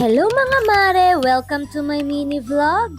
Hello mga mare! Welcome to my mini vlog!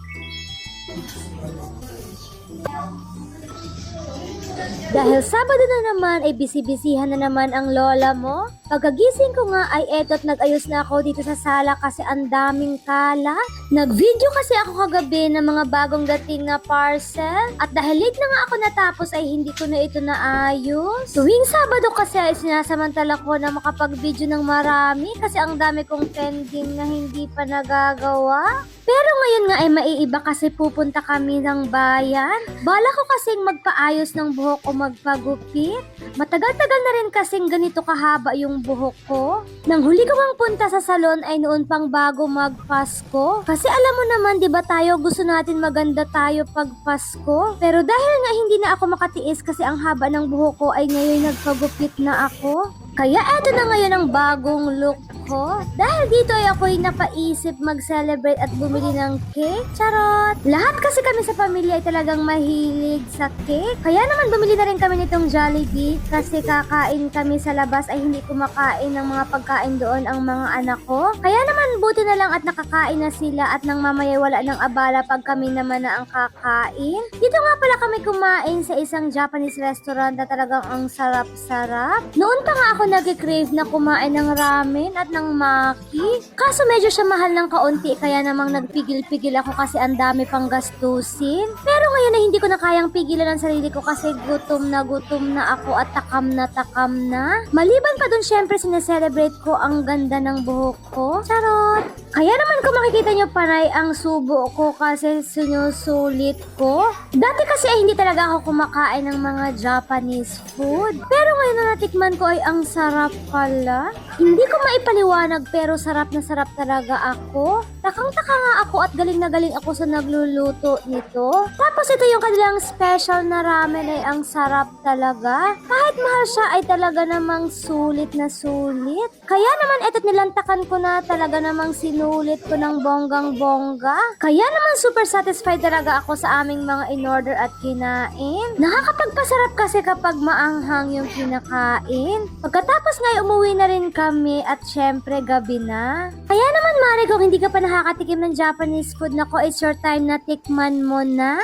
Dahil Sabado na naman ay busy-busyhan na naman ang lola mo. Pagkagising ko nga ay eto't nag-ayos na ako dito sa sala kasi ang daming kalat. Nag-video kasi ako kagabi ng mga bagong dating na parcel. At dahil late na nga ako natapos ay hindi ko na ito naayos. Tuwing Sabado kasi ay sinasamantala ko na makapag-video ng marami kasi ang dami kong pending na hindi pa nagagawa. Pero ngayon nga ay maiiba kasi pupunta kami ng bayan. Bala ko kasing magpaayos ng buhok o magpagupit. Matagal-tagal na rin kasing ganito kahaba yung buhok ko. Nang huli ko ang punta sa salon ay noon pang bago magpasko. Kasi alam mo naman, di ba tayo gusto natin maganda tayo pag Pasko? Pero dahil nga hindi na ako makatiis kasi ang haba ng buhok ko ay ngayon nagpagupit na ako. Kaya eto na ngayon ang bagong look ko. Dahil dito ay ako'y napaisip mag-celebrate at bumili ng cake. Charot! Lahat kasi kami sa pamilya ay talagang mahilig sa cake. Kaya naman bumili na rin kami nitong Jollibee kasi kakain kami sa labas ay hindi kumakain ng mga pagkain doon ang mga anak ko. Kaya naman buti na lang at nakakain na sila at nang mamaya wala ng abala pag kami naman na ang kakain. Dito nga pala kami kumain sa isang Japanese restaurant na talagang ang sarap-sarap. Noon pa nga ako nag-crave na kumain ng ramen at ng maki. Kaso medyo siya mahal ng kaunti kaya namang nagpigil-pigil ako kasi ang dami pang gastusin. Pero ngayon na hindi ko na kayang pigilan ang sarili ko kasi gutom na gutom na ako at takam na takam na. Maliban pa dun syempre sineselebrate ko ang ganda ng buhok ko. Charot! Kaya naman kung makikita nyo panay ang subo ko kasi sinusulit ko. Dati kasi ay hindi talaga ako kumakain ng mga Japanese food. Pero ngayon na natikman ko ay ang sarap pala. Hindi ko maipaliwanag pero sarap na sarap talaga ako. Takang-taka at galing na galing ako sa nagluluto nito. Tapos ito yung kanilang special na ramen ay ang sarap talaga. Kahit mahal siya ay talaga namang sulit na sulit. Kaya naman eto't nilantakan ko na talaga namang sinulit ko ng bonggang bongga. Kaya naman super satisfied talaga ako sa aming mga in-order at kinain. Nakakapagpasarap kasi kapag maanghang yung kinakain. Pagkatapos nga ay umuwi na rin kami at syempre gabi na. Kaya naman Mare, kung hindi ka pa nakakatikim ng Japanese food, nako it's your time na tikman mo na.